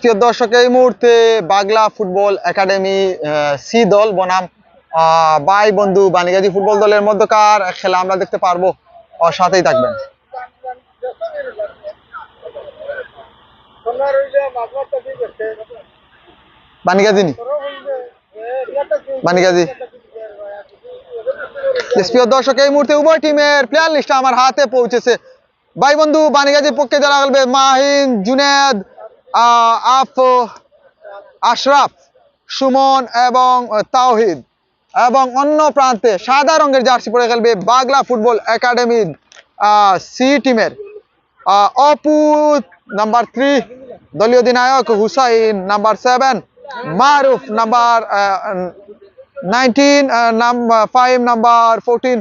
প্রিয় দর্শক, এই মুহূর্তে বাংলা ফুটবল একাডেমি সি দল বনাম বাই বন্ধু বানিগাজী ফুটবল দলের মধ্যকার খেলা আমরা দেখতে পারব। সাথেই থাকবেন। উভয় টিমের প্লেয়ার আমার হাতে পৌঁছেছে। ভাই বন্ধু বানিগাজীর পক্ষে যারা খেলবে, মাহিন, জুনেদ আফ, আশরাফ, সুমন এবং তাওহিদ এবং অন্য প্রান্তে সাদা রঙের জার্সি পরে খেলবে বাগলা ফুটবল একাডেমি সি টিমের। অপু নাম্বার থ্রি, দলীয় অধিনায়ক Hussain, number seven, Maruf, number nineteen five, number fourteen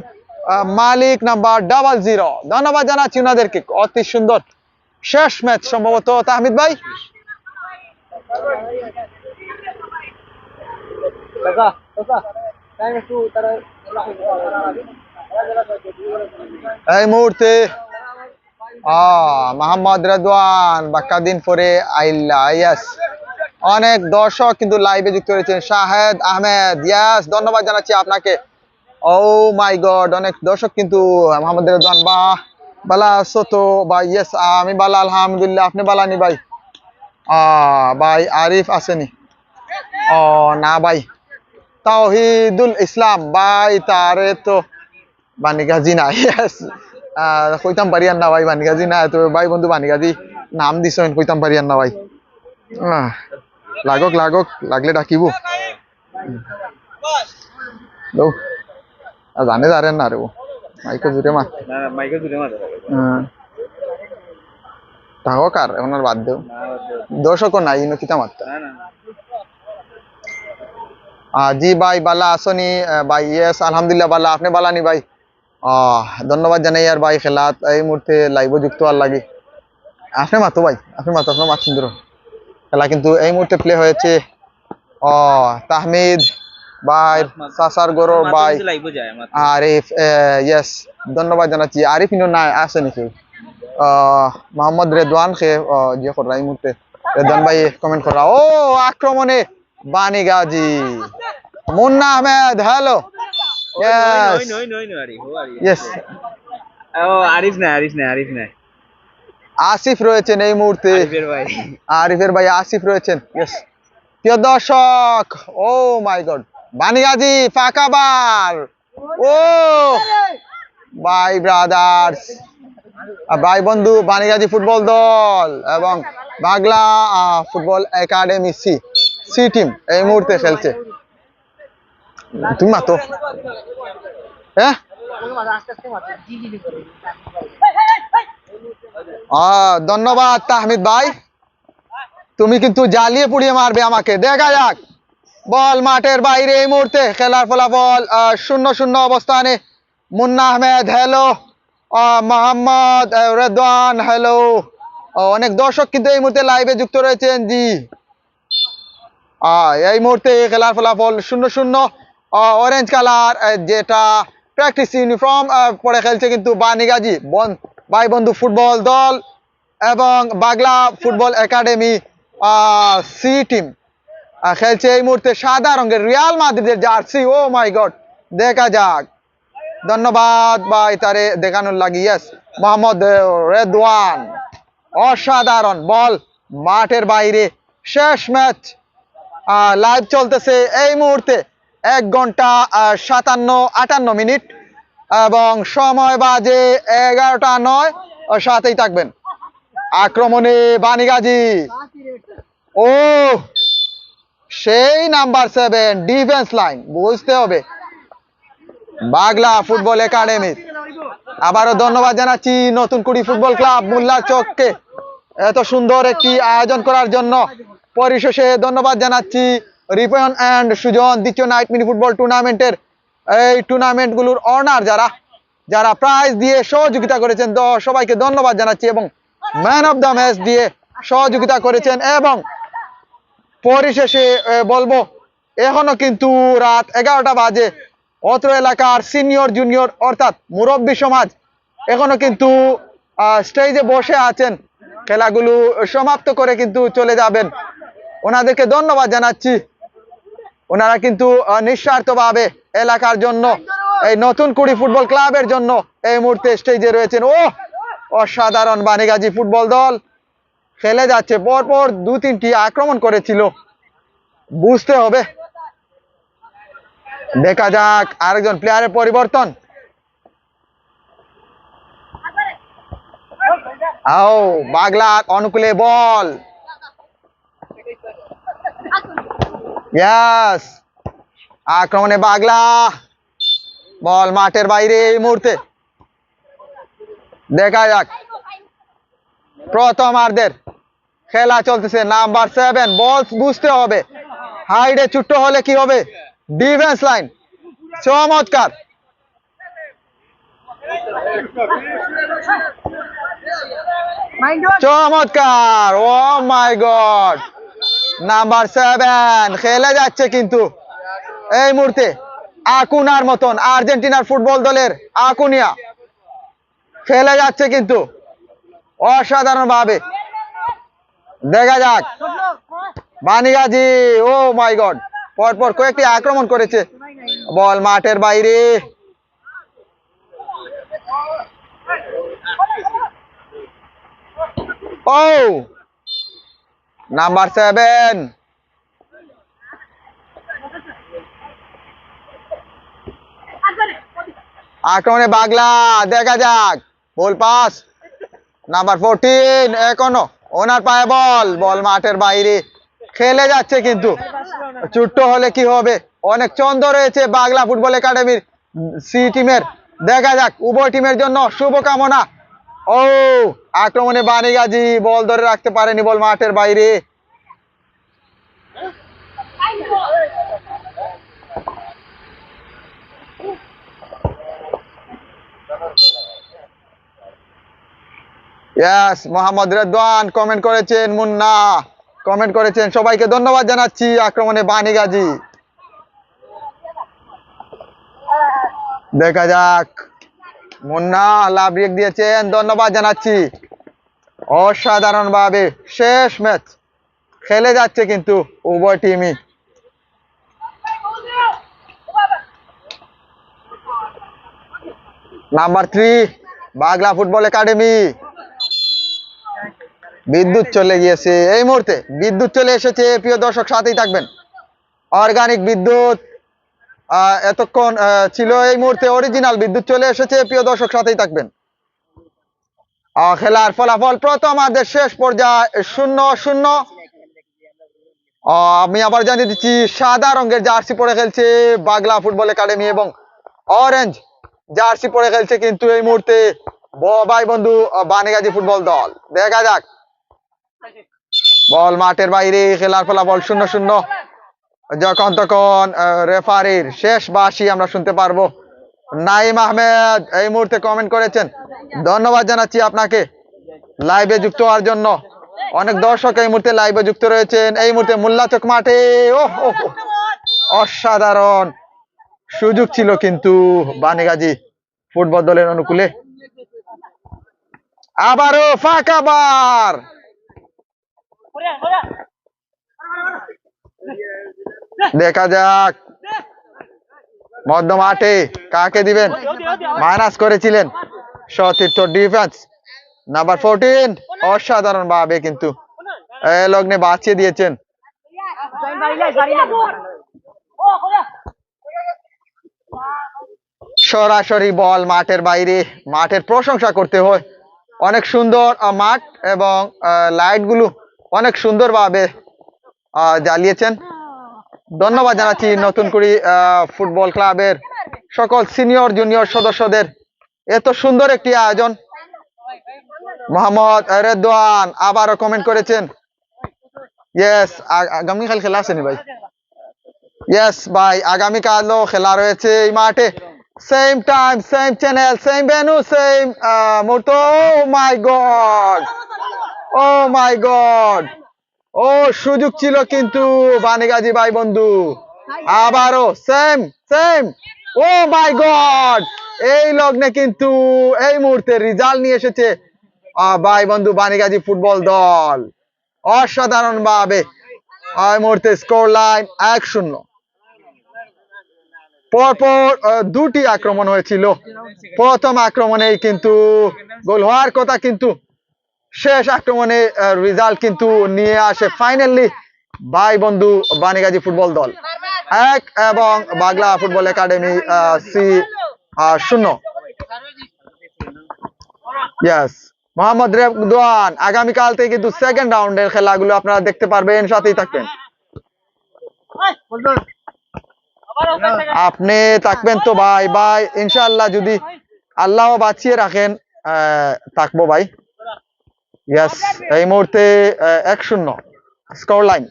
Malik, number double zero. ধন্যবাদ জানাচ্ছি ওনাদেরকে অতি সুন্দর। শেষ ম্যাচ সম্ভবত। তাহমিদ ভাই? এই মুহূর্তে মোহাম্মদ রেদওয়ান বাক্কা দিন পরে আইল্লা ইয়াস অনেক দর্শক কিন্তু লাইভে যুক্ত রয়েছেন। শাহেদ আহমেদ ইয়াস ধন্যবাদ জানাচ্ছি আপনাকে। ও মাই গড অনেক দর্শক কিন্তু, মোহাম্মদ রেদওয়ান বা বালা সতো বা ইয়েস আমি বালা, আলহামদুলিল্লাহ, আপনি বালানি ভাই। ভাই আরিফ আসেনি ও না ভাই তাওহিদুল ইসলাম ভাই তারে তো বানিগাজি না ইয়েস কইতাম পারি আর না ভাই বানিগাজি না তো ভাই বন্ধু বানিগাজি নাম দিছেন কইতাম পারি আর না ভাই লাগক লাগক লাগলে ডাকিব জানে জানেন না রে ও মাইকে জুড়ে মার না মাইকে জুড়ে থাকো কার এখন আর বাদ দেও। দর্শকও নাই ইনো কিতা মারতা না না না। আহ, জি ভাই বালা আসনি ভাই ইয়েস আলহামদুলিল্লাহ বালা আপনি বালানি ভাই? ধন্যবাদ জানাই আর ভাই খেলাত এই মুহূর্তে লাইভ যুক্ত আর লাগে। আপনি মাতো ভাই আপনি মাতো আপনার মাত সুন্দর। খেলা কিন্তু এই মুহূর্তে প্লে হয়েছে। ও তাহমিদ ভাই সাসার গরো ভাই। আরিফ ইয়েস ধন্যবাদ জানাচ্ছি। আরিফ ইনো না আছে নাকি আহ, মোহাম্মদ রেদওয়ান খে যে করা এই মুহূর্তে। রেদওয়ান ভাই কমেন্ট করা। ও আক্রমণে বানি গাজী। মুন্না আহমেদ হ্যালো আসিফ রয়েছেন এই মুহূর্তে। আরিফের ভাই। আসিফ রয়েছেন। ইয়েস প্রিয় দর্শক ও মাই গড। বানিগাজি ফাঁকা বার ও ভাই ব্রাদার্স। ভাই বন্ধু বানিগাজি ফুটবল দল এবং আহ, football academy C C team এই মুহূর্তে খেলছে। তুমি মাতো হ্যাঁ ধন্যবাদ তাহমিদ ভাই। তুমি কিন্তু জ্বালিয়ে পুড়িয়ে মারবে আমাকে। দেখা যাক। বল মাঠের বাইরে এই মুহূর্তে খেলার ফলাফল শূন্য শূন্য অবস্থানে। মুন্না আহমেদ হ্যালো মোহাম্মদ রেদওয়ান হ্যালো অনেক দর্শক কিন্তু এই মুহূর্তে লাইভে যুক্ত রয়েছেন, জি। এই মুহূর্তে খেলার ফলাফল শূন্য শূন্য অরেঞ্জ কালার যেটা প্র্যাকটিস ইউনিফর্ম পরে খেলছে কিন্তু বানিগাজি বন ভাই বন্ধু ফুটবল দল এবং Bagla football academy C team খেলছে এই মুহূর্তে সাদা রঙের রিয়াল মাদ্রিদের জার্সি, ও মাই গড, দেখা যাক। ধন্যবাদ ভাই, তারে দেখানোর লাগি ইয়েস মোহাম্মদ রেদওয়ান। অসাধারণ বল, মাঠের বাইরে। শেষ ম্যাচ লাইভ চলতেছে এই মুহূর্তে এক ঘণ্টা সাতান্ন, আটান্ন মিনিট এবং সময় বাজে এগারোটা নয়। সাথেই থাকবেন। আক্রমণে বানিগাজি ও, সেই নাম্বার সেভেন ডিফেন্স লাইন বুঝতে হবে। Bagla football academy. আবারও ধন্যবাদ জানাচ্ছি নতুন কুড়ি ফুটবল ক্লাব মোল্লা চককে এত সুন্দর একটি আয়োজন করার জন্য। পরিশেষে ধন্যবাদ জানাচ্ছি রিপন অ্যান্ড সুজন, দ্বিতীয় নাইট মিনি ফুটবল টুর্নামেন্টের। এই টুর্নামেন্টগুলোর অনার যারা যারা প্রাইজ দিয়ে সহযোগিতা করেছেন সবাইকে ধন্যবাদ জানাচ্ছি এবং ম্যান অফ দ্য ম্যাচ দিয়ে সহযোগিতা করেছেন এবং পরিশেষে বলব, এখনও কিন্তু রাত এগারোটা বাজে। অত্র এলাকার সিনিয়র, জুনিয়র, অর্থাৎ মুরব্বী সমাজ এখনও কিন্তু স্টেজে বসে আছেন। খেলাগুলো সমাপ্ত করে কিন্তু চলে যাবেন। ওনাদেরকে ধন্যবাদ জানাচ্ছি। ওনারা কিন্তু নিঃস্বার্থভাবে এলাকার জন্য, এই নতুন কুড়ি ফুটবল ক্লাবের জন্য এই মুহূর্তে স্টেজে রয়েছেন। ও, অসাধারণ বানিগাজী ফুটবল দল। খেলে যাচ্ছে। পরপর দু তিনটি আক্রমণ করেছিল। বুঝতে হবে। দেখা যাক আরেকজন প্লেয়ারের পরিবর্তন। আও, বাগলা অনুকূলে বল। আক্রমণে বাগলা। বল মাঠের বাইরে এই মুহূর্তে। দেখা যাক। প্রথমার্ধের খেলা চলতেছে, নাম্বার সেভেন বল বুঝতে হবে। হাইডে ছুট্ট হলে কি হবে? Defence line. চমৎকার। চমৎকার। Oh my god. Number seven. খেলে যাচ্ছে কিন্তু। এই মুহূর্তে আকুনার মতন আর্জেন্টিনার ফুটবল দলের আকুনিয়া। খেলে যাচ্ছে কিন্তু। অসাধারণ ভাবে দেখা যাক। Banigazi, oh my god. পরপর কয়েকটি আক্রমণ করেছে। বল মাঠের বাইরে। ও! Number seven. আক্রমণে বাগলা, দেখা যাক। Ball pass. নাম্বার ফোরটিন, এখনও। ওনার পায়ে বল। বল মাঠের বাইরে। খেলে যাচ্ছে কিন্তু। চুট্ট হলে কি হবে? অনেক চন্দ রয়েছে বাগলা ফুটবল একাডেমির সি টিমের। দেখা যাক, উভয় টিমের জন্য শুভকামনা। ও, আক্রমণে বানিগাজি বল ধরে রাখতে পারেনি বল মাঠের বাইরে। মোহাম্মদ রেদওয়ান কমেন্ট করেছেন মুন্না। কমেন্ট করেছেন। সবাইকে ধন্যবাদ জানাচ্ছি আক্রমণে বানিগাজি দেখা যাক। মুন্না, লাভ রেক দিয়েছেন, ধন্যবাদ জানাচ্ছি। অসাধারণভাবে শেষ ম্যাচ খেলে যাচ্ছে কিন্তু উভয় টিমই। Number three, Bagla football academy. বিদ্যুৎ চলে গিয়েছে। এই মুহূর্তে বিদ্যুৎ চলে এসেছে। প্রিয় দর্শক, সাথেই থাকবেন। অর্গানিক বিদ্যুৎ এতক্ষণ ছিল এই মুহূর্তে অরিজিনাল বিদ্যুৎ চলে এসেছে। প্রিয় দর্শক, সাথেই থাকবেন। খেলার ফলাফল প্রথম প্রথমার্ধের শেষ পর্যায়ে শূন্য শূন্য। আমি আবার জানিয়ে দিচ্ছি, সাদা রঙের জার্সি পরে খেলছে বাগলা ফুটবল একাডেমি এবং অরেঞ্জ জার্সি পরে খেলছে কিন্তু এই মুহূর্তে ব- ভাই বন্ধু বানিগাজী ফুটবল দল। দেখা যাক। বল মাঠের বাইরে, খেলার ফলাফল শূন্য শূন্য। যখন তখন রেফারির শেষ বাসি আমরা শুনতে পারব। নাইম আহমেদ এই মুহূর্তে কমেন্ট করেছেন। ধন্যবাদ জানাচ্ছি আপনাকে লাইভে যুক্ত হওয়ার জন্য। অনেক দর্শক এই মুহূর্তে লাইভে যুক্ত রয়েছেন। এই মুহূর্তে মোল্লাচক মাঠে ও অসাধারণ সুযোগ ছিল কিন্তু বানিগাজী ফুটবল দলের অনুকূলে। আবারও ফাঁকা বার। দেখা যাক। মধ্য মাঠে কাকে দিবেন? মাইনাস করেছিলেন সতীর্থ ডিফেন্স নাম্বার ফোরটিন অসাধারণ ভাবে কিন্তু। লগ্নে বাঁচিয়ে দিয়েছেন। সরাসরি বল মাঠের বাইরে। মাঠের প্রশংসা করতে হয়। অনেক সুন্দর মাঠ এবং লাইটগুলো। অনেক সুন্দরভাবে জ্বালিয়েছেন। ধন্যবাদ জানাচ্ছি নতুন করে ফুটবল ক্লাবের সকল সিনিয়র, জুনিয়র সদস্যদের। এত সুন্দর একটি আয়োজন। মোহাম্মদ রেদওয়ান আবারও কমেন্ট করেছেন। ইয়েস আগামীকাল খেলা আসেনি ভাই? ইয়েস ভাই আগামীকালও খেলা রয়েছে এই মাঠে। Same time same channel same venue same মুহূর্ত। My god oh my god ও সুযোগ ছিল কিন্তু, বানিগাজী ভাই বন্ধু আবারও same same oh my god এই লগ্নে কিন্তু এই মুহূর্তে রেজাল্ট নিয়ে এসেছে ভাই বন্ধু বানিগাজী ফুটবল দল। অসাধারণ ভাবে এই মুহূর্তে স্কোর লাইন এক শূন্য। পরপর দুটি আক্রমণ হয়েছিল। প্রথম আক্রমণেই কিন্তু গোল হওয়ার কথা কিন্তু শেষ আক্রমণে রেজাল্ট কিন্তু নিয়ে আসে ফাইনালি ভাই বন্ধু বানিগাজী ফুটবল দল। এক এবং বাগলা ফুটবল একাডেমি সি শূন্য। ইয়েস মোহাম্মদ রেদওয়ান আগামীকাল থেকে কিন্তু সেকেন্ড রাউন্ডের খেলাগুলো আপনারা দেখতে পারবেন, সাথেই থাকবেন। আপনি থাকবেন তো, ভাই ভাই, ইনশাআল্লাহ যদি আল্লাহ বাঁচিয়ে রাখেন থাকব ভাই। ইয়েস এই মুহূর্তে এক শূন্য। স্কোর লাইন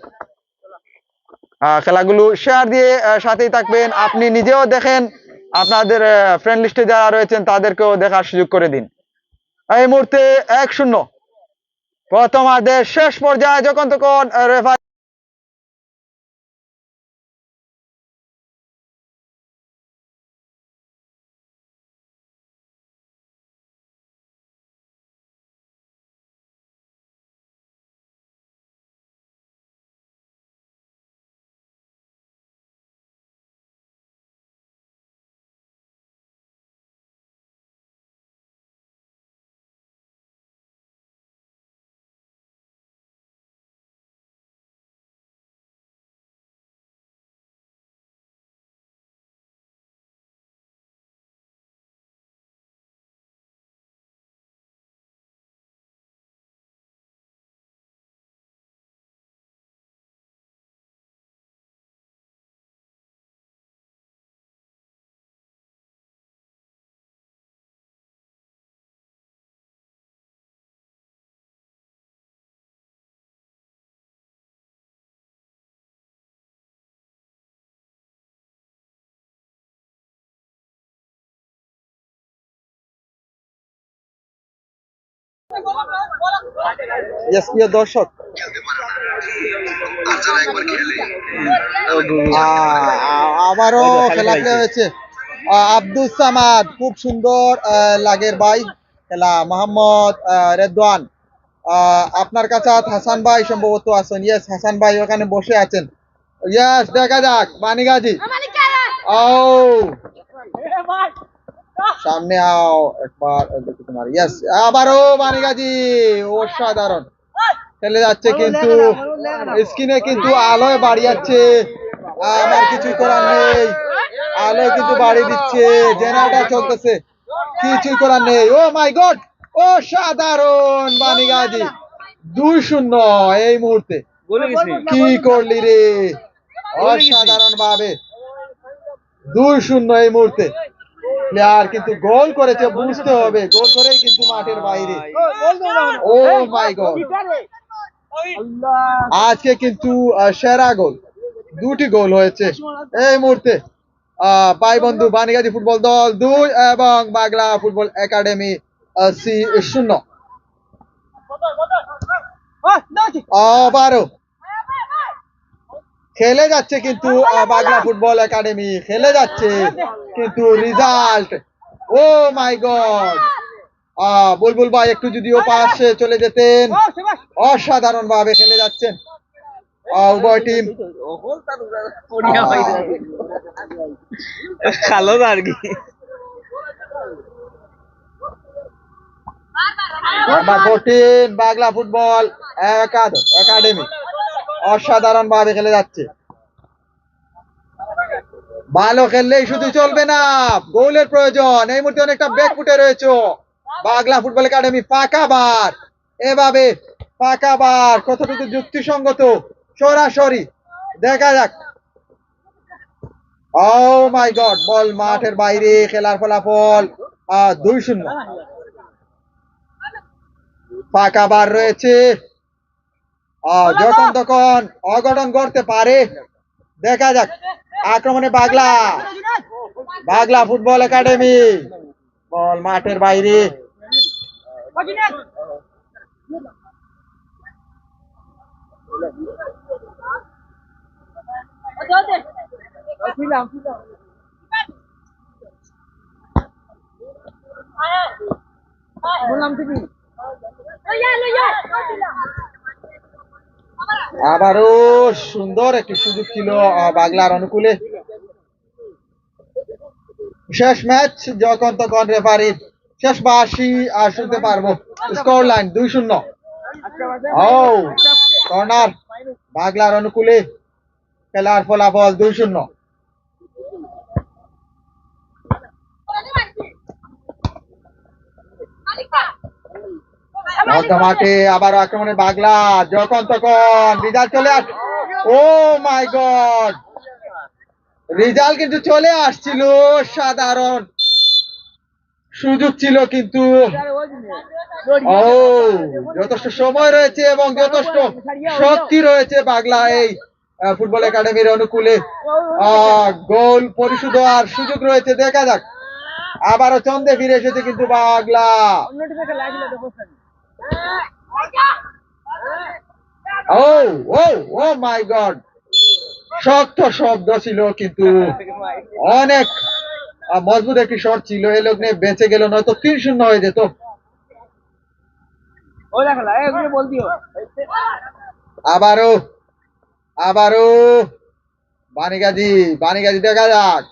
খেলাগুলো শেয়ার দিয়ে সাথেই থাকবেন। আপনি নিজেও দেখেন আপনাদের ফ্রেন্ড লিস্টে যারা রয়েছেন তাদেরকেও দেখার সুযোগ করে দিন। এই মুহূর্তে এক শূন্য। প্রথম আদেশ শেষ পর্যায়ে যখন তখন রেফারি প্রিয় দর্শক। আবারও খেলা প্লে হয়েছে। আব্দুল সামাদ খুব সুন্দর আহ, লাগের ভাই। খেলা মোহাম্মদ রেদওয়ান। আহ, আপনার কাছে হাসান ভাই সম্ভবত আছেন। ইয়েস হাসান ভাই ওখানে বসে আছেন। ইয়েস দেখা যাক মানিগাজি ও সামনে আও একবার দেখি তোমার। ইয়েস আবারও মানিগাজি অসাধারণ। খেলে যাচ্ছে কিন্তু স্ক্রিনে কিন্তু আলোয় বাড়ি যাচ্ছে। আমার কিছু করার নেই। আলোয় কিন্তু বাড়ি দিচ্ছে। জেনারেটর চলতেছে। কিছুই করার নেই। ও মাই গড ও সাধারণ বানিগাজি। দুই শূন্য এই মুহূর্তে। কি করলি রে? অসাধারণ ভাবে দুই শূন্য এই মুহূর্তে। প্লেয়ার কিন্তু গোল করেছে বুঝতে হবে। গোল করেই কিন্তু মাঠের বাইরে। Oh my god. আজকে কিন্তু সেরা গোল। দুটি গোল হয়েছে এই মুহূর্তে। আহ, ভাই বন্ধু বানিগাজী ফুটবল দল দুই এবং বাগলা ফুটবল একাডেমি সি শূন্য। আবারও খেলে যাচ্ছে কিন্তু বাগলা ফুটবল একাডেমি খেলে যাচ্ছে কিন্তু result oh my god Bulbul ভাই একটু যদিও পাশে চলে যেতেন অসাধারণ ভাবে খেলে যাচ্ছেন। আহ, উভয় টিম খালো আর কি। Number fourteen Bagla football academy. অসাধারণ ভাবে খেলে যাচ্ছে। ভালো খেললেই শুধু চলবে না। গোলের প্রয়োজন। এই মুহূর্তে অনেকটা ব্যাক ফুটে রয়েছে বাগলা ফুটবল একাডেমি পাকা বার। এভাবে পাকা বার। কতটুকু যুক্তিসঙ্গত? সরাসরি দেখা যাক। ও মাই গড বল মাঠের বাইরে খেলার ফলাফল। দুই শূন্য। পাকা বার রয়েছে। যখন তখন অঘটন করতে পারে দেখা যাক আক্রমণে বাগলা বাগলা ফুটবল একাডেমি বল মাঠের বাইরে বললাম তুমি আবারও সুন্দর একটি সুযোগ ছিল বাংলার অনুকূলে। শেষ ম্যাচ যখন তখন রেফারি শেষ বাসি আর শুনতে পারব। স্কোর লাইন দুই শূন্য। ও, কর্নার, বাংলার অনুকূলে খেলার ফলাফল দুই শূন্য। মাঠে আবার আক্রমণে বাগলা যখন তখন রিজাল্ট চলে আস ও মাই গড! রেজাল্ট কিন্তু চলে আসছিল সাধারণ সুযোগ ছিল কিন্তু। ও যথেষ্ট সময় রয়েছে এবং যথেষ্ট শক্তি রয়েছে বাংলা এই ফুটবল একাডেমির অনুকূলে। গোল পরিশোধ আর সুযোগ রয়েছে দেখা যাক। আবারও চন্দে ফিরে এসেছে কিন্তু বাংলা ও ও ও মাই গড শক্ত শব্দ ছিল কিন্তু অনেক মজবুত একটি শট ছিল এই লগ্নে বেঁচে গেল নয়তো তিন শূন্য হয়ে যেত। আবারও আবারও বানিগাজি বানিগাজি দেখা যাক।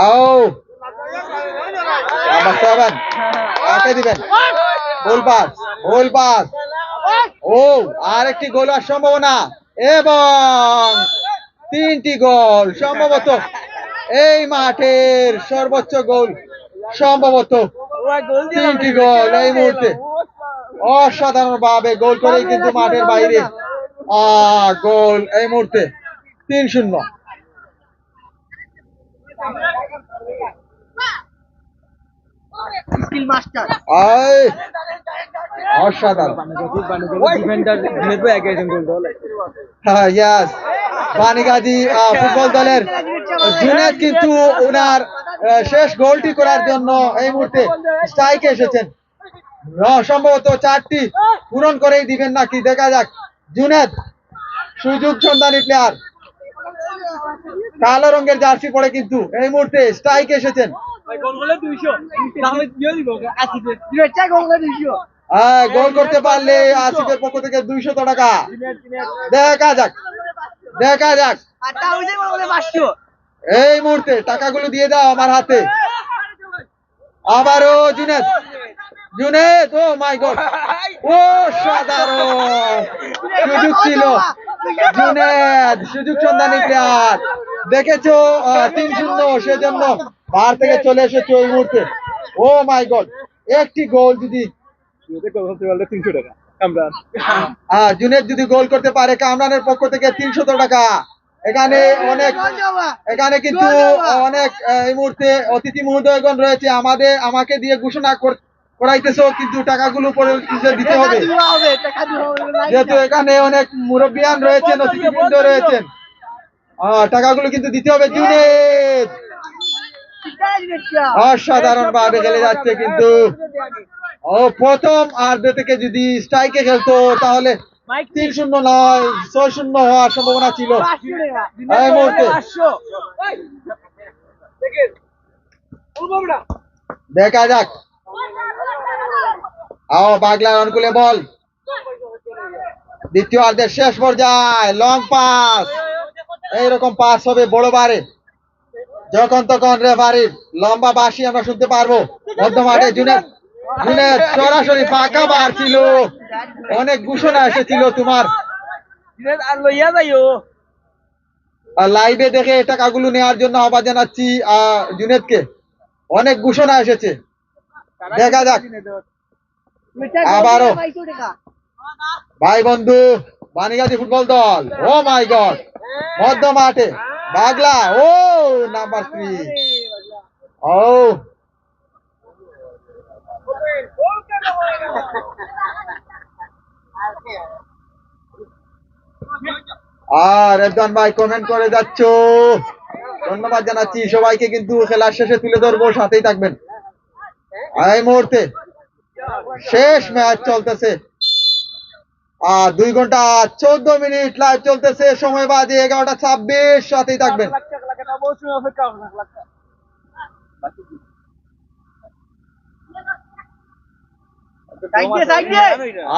আও নাম্বার সেভেন কাকে দিবেন? ও আর একটি গোল আর সম্ভাবনা। এবং তিনটি গোল সম্ভবত এই মাঠের সর্বোচ্চ গোল সম্ভবত তিনটি গোল এই মুহূর্তে। অসাধারণ ভাবে গোল করেই কিন্তু মাঠের বাইরে। গোল এই মুহূর্তে তিন শূন্য। আয়। অসাধারণ। হ্যাঁ ইয়াস বানিগাজি ফুটবল দলের জুনেদ কিন্তু ওনার শেষ গোলটি করার জন্য এই মুহূর্তে স্ট্রাইকে এসেছেন। সম্ভবত চারটি পূরণ করেই দিবেন নাকি? দেখা যাক। জুনেদ সুযোগ সন্ধানী প্লেয়ার কালো রঙের জার্সি পরে কিন্তু এই মুহূর্তে স্ট্রাইকে এসেছেন। হ্যাঁ গোল করতে পারলে আসিফের পক্ষ থেকে দুইশো টাকা। দেখা যাক দেখা যাক। এই মুহূর্তে টাকাগুলো দিয়ে দাও আমার হাতে। আবারও Junaid. Junaid oh my god ও সাধারণ। সুযোগ ছিল। জুনেদ সুযোগ সন্ধানী প্লেয়ার দেখেছ? তিন শূন্য সেজন্য বার থেকে চলে এসেছ এই মুহূর্তে। ও মাই গড একটি গোল যদি তিনশো টাকা কামরান। আহ, জুনেদ যদি গোল করতে পারে কামরানের পক্ষ থেকে তিনশত টাকা। এখানে অনেক এখানে কিন্তু অনেক এই মুহূর্তে অতিথি মহোদয়গণ রয়েছে। আমাদের আমাকে দিয়ে ঘোষণা কর- করাইতেছো কিন্তু টাকাগুলো দিতে হবে। যেহেতু এখানে অনেক মুরব্বিয়ান রয়েছেন অতিথিবৃন্দ রয়েছেন। আহ, টাকাগুলো কিন্তু দিতে হবে জুনেদ! অসাধারণ ভাবে খেলে যাচ্ছে কিন্তু। ও, প্রথম আর থেকে যদি স্ট্রাইকে খেলতো, তাহলে তিন শূন্য নয়, ছয় শূন্য হওয়ার সম্ভাবনা ছিল। দেখা যাক। আও বাগলার অনুকূলে বল। দ্বিতীয় অর্ধের শেষ পর্যায়ে লং পাস এইরকম পাস হবে বড় বারে যখন তখন রেফারি লম্বা বাসি আমরা শুনতে পারব। মধ্য মাঠে জুনেদ জুনেদ সরাসরি ফাঁকা বার ছিল। অনেক ঘোষণা এসেছিল তোমার। লাইভে দেখে টাকাগুলো নেওয়ার জন্য আহ্বান জানাচ্ছি জুনেদকে। অনেক ঘোষণা এসেছে। দেখা যাক। আবারও। ভাই বন্ধু বানিগাজি ফুটবল দল। Oh my god. মধ্য মাঠে বাগলা, ও নাম্বার থ্রি ও। আর একজন ভাই কমেন্ট করে যাচ্ছ। ধন্যবাদ জানাচ্ছি সবাইকে, কিন্তু খেলার শেষে তুলে ধরবো, সাথেই থাকবেন। এই মুহূর্তে শেষ ম্যাচ চলতেছে। আর দুই ঘণ্টা চোদ্দ মিনিট লাইভ চলতেছে, সময় বাজে এগারোটা ছাব্বিশ, সাথেই থাকবেন।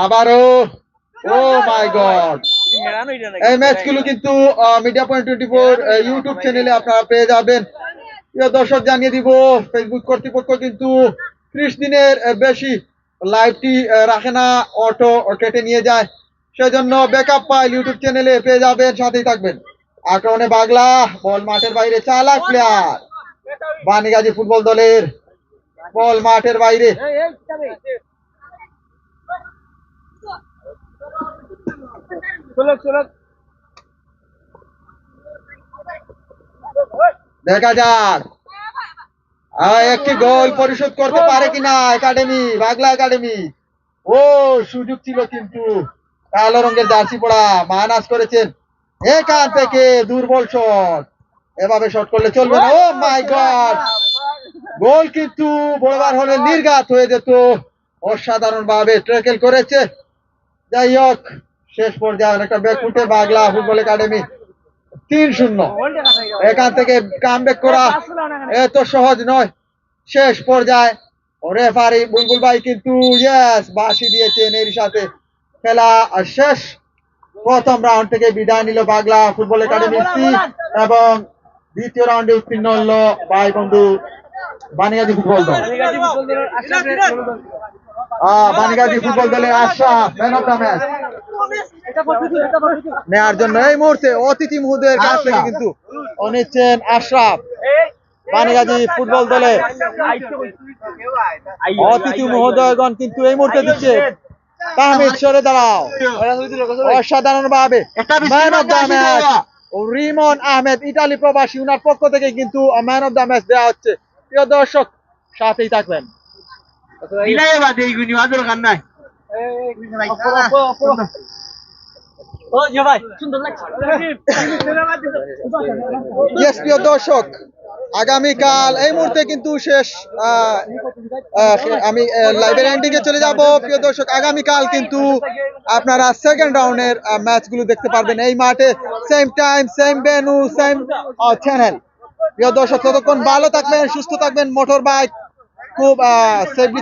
আবারও, ও মাই গড এই ম্যাচগুলো কিন্তু media point twenty four YouTube চ্যানেলে আপনারা পেয়ে যাবেন। দর্শক, জানিয়ে দিব ফেসবুক কর্তৃপক্ষ কিন্তু ত্রিশ দিনের বেশি লাইভটি রাখে না অটো কেটে নিয়ে যায়। সেজন্য ব্যাকআপ ফাইল ইউটিউব চ্যানেলে পেয়ে যাবেন সাথেই থাকবেন। আক্রমণে বাগলা বল মাঠের বাইরে চালাক প্লেয়ার বানিগাজী ফুটবল দলের বল মাঠের বাইরে। দেখা যাক। একটি গোল পরিশোধ করতে পারে কিনা একাডেমি বাগলা একাডেমি। ও, সুযোগ ছিল কিন্তু। কালো রঙের জার্সি পড়া মানাস করেছেন। এখান থেকে দুর্বল শট। এভাবে শট করলে চলবে না। ও মাই গড! গোল কিন্তু বড়বার হলে নির্ঘাত হয়ে যেত। অসাধারণ ভাবে ট্রেকেল করেছে। যাই হোক, শেষ পর্যায়ে অনেকটা ব্যাকুটে বাগলা ফুটবল একাডেমি। তিন শূন্য। এখান থেকে কামব্যাক করা। এত সহজ নয়। শেষ পর্যায়ে রেফারি বুলবুল ভাই কিন্তু ইয়েস বাসি দিয়েছেন এর সাথে। খেলা শেষ। প্রথম রাউন্ড থেকে বিদায় নিল বাগলা ফুটবল একাডেমি সি এবং দ্বিতীয় রাউন্ডে উত্তীর্ণ হলো ভাই বন্ধু বানিয়াদি ফুটবল দল। ফুটবল দলের Ashraf man of the match নেয়ার জন্য এই মুহূর্তে অতিথি কাছ থেকে কিন্তু আশরাফ বানিগাজী ফুটবল দলের অতিথি মহোদয়গণ কিন্তু এই মুহূর্তে দিচ্ছে। তাহমিদ সরে দাঁড়াও। অসাধারণ ভাবে man of the match Rimon Ahmed Italy প্রবাসী উনার পক্ষ থেকে কিন্তু ম্যান অফ দ্য ম্যাচ দেওয়া হচ্ছে। প্রিয় দর্শক সাথেই থাকবেন। দর্শক আগামীকাল এই মুহূর্তে কিন্তু শেষ আমি লাইভের এন্ডিং এ চলে যাব। প্রিয় দর্শক আগামীকাল কিন্তু আপনারা সেকেন্ড রাউন্ডের ম্যাচগুলো দেখতে পারবেন। এই মাঠে same time same venue same channel প্রিয় দর্শক ততক্ষণ ভালো থাকবেন সুস্থ থাকবেন। মোটর বাইক খুব সেফলি